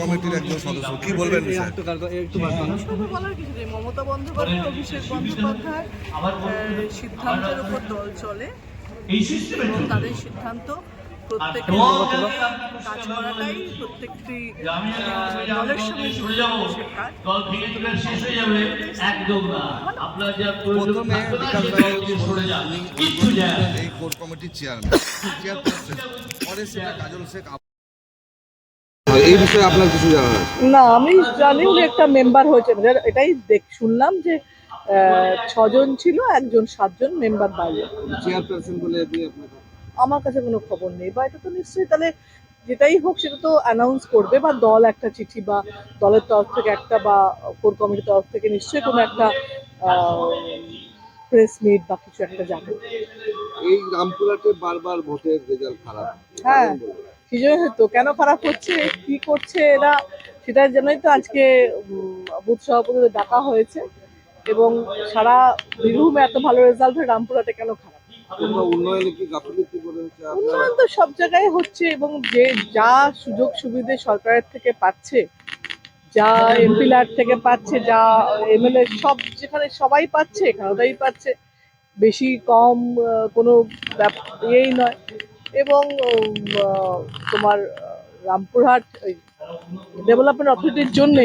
কমিটির একজন সদস্য। কি বলবেন স্যার? শুধু বলার কিছু নেই। মমতা বন্দ্যোপাধ্যায় অভিষেক বন্দ্যোপাধ্যায় সিদ্ধান্তের উপর দল চলে। এবং তাদের সিদ্ধান্ত কাজ করাটাই প্রত্যেকটি দলের সঙ্গে হয়ে। এই কোর কমিটির চেয়ারম্যান চেয়ারপারসন পরে সেটা কাজল শেখ এই বিষয়ে আপনার কিছু জানা আছে? না আমি জানি উনি একটা মেম্বার হয়েছে এটাই দেখ শুনলাম যে ছজন ছিল একজন সাতজন মেম্বার বাইরে। চেয়ারপারসন বলে আমার কাছে কোনো খবর নেই বা এটা তো নিশ্চয়ই তাহলে যেটাই হোক সেটা তো অ্যানাউন্স করবে বা দল একটা চিঠি বা দলের তরফ থেকে একটা বা কোর কমিটির তরফ থেকে নিশ্চয়ই কোনো একটা প্রেস মিট বা কিছু একটা যাবে এই রামপুরহাটে বারবার ভোটের রেজাল্ট খারাপ। হ্যাঁ। সেই জন্য হয়তো কেন খারাপ হচ্ছে? কি করছে এরা? সেটার জন্যই তো আজকে বুথ সভাপতিদের ডাকা হয়েছে এবং সারা বীরভূমে এত ভালো রেজাল্ট হয় রামপুরহাটে কেন খারাপ? উন্নয়নে কি তো সব জায়গায় হচ্ছে এবং যে যা সুযোগ সুবিধে সরকারের থেকে পাচ্ছে যা এমপিলার থেকে পাচ্ছে যা এমএলএ সব যেখানে সবাই পাচ্ছে এখানে তাই পাচ্ছে বেশি কম কোনো ইয়েই নয়। এবং তোমার রামপুরহাট ডেভেলপমেন্ট অথরিটির জন্যে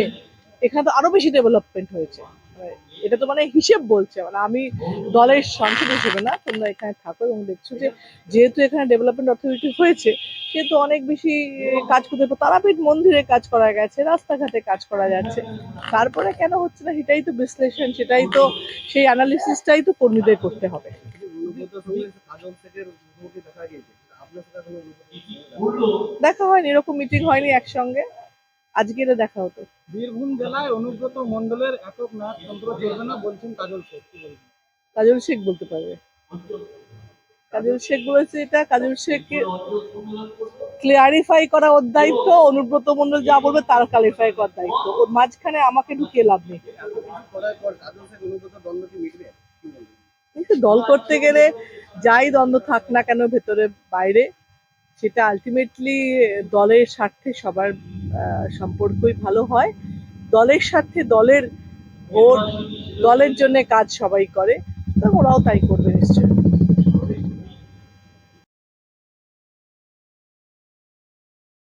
এখানে তো আরও বেশি ডেভেলপমেন্ট হয়েছে। মানে এটা তো মানে হিসেব বলছে। মানে আমি দলের সাংসদ হিসেবে না, তোমরা এখানে থাকো এবং দেখছ যে যেহেতু এখানে ডেভেলপমেন্ট অথরিটি হয়েছে, সেহেতু অনেক বেশি কাজ করতে তারাপীঠ মন্দিরে কাজ করা গেছে, রাস্তাঘাটে কাজ করা যাচ্ছে। তারপরে কেন হচ্ছে না, সেটাই তো বিশ্লেষণ, সেটাই তো সেই অ্যানালিসিসটাই তো কর্মীদের করতে হবে। দেখা হয়নি এরকম মিটিং হয়নি একসঙ্গে। আজকে এটা দেখা হতো। বীরভূম জেলায় অনুব্রত মন্ডলের একক নাটতন্ত্র চলবে না বলছেন কাজল শেখ। কাজল শেখ বলতে পারবে। কাজল শেখ বলেছে এটা কাজল শেখ ক্লিয়ারিফাই করা ওর দায়িত্ব অনুব্রত মন্ডল যা বলবে তার ক্লারিফাই করার দায়িত্ব। ওর মাঝখানে আমাকে ঢুকিয়ে লাভ নেই। দল করতে গেলে যাই দ্বন্দ্ব থাক না কেন ভেতরে বাইরে, সেটা আলটিমেটলি দলের স্বার্থে সবার সম্পর্কই ভালো হয়। দলের স্বার্থে দলের ভোট, দলের জন্য কাজ সবাই করে। তো ওরাও তাই করবে নিশ্চয়ই।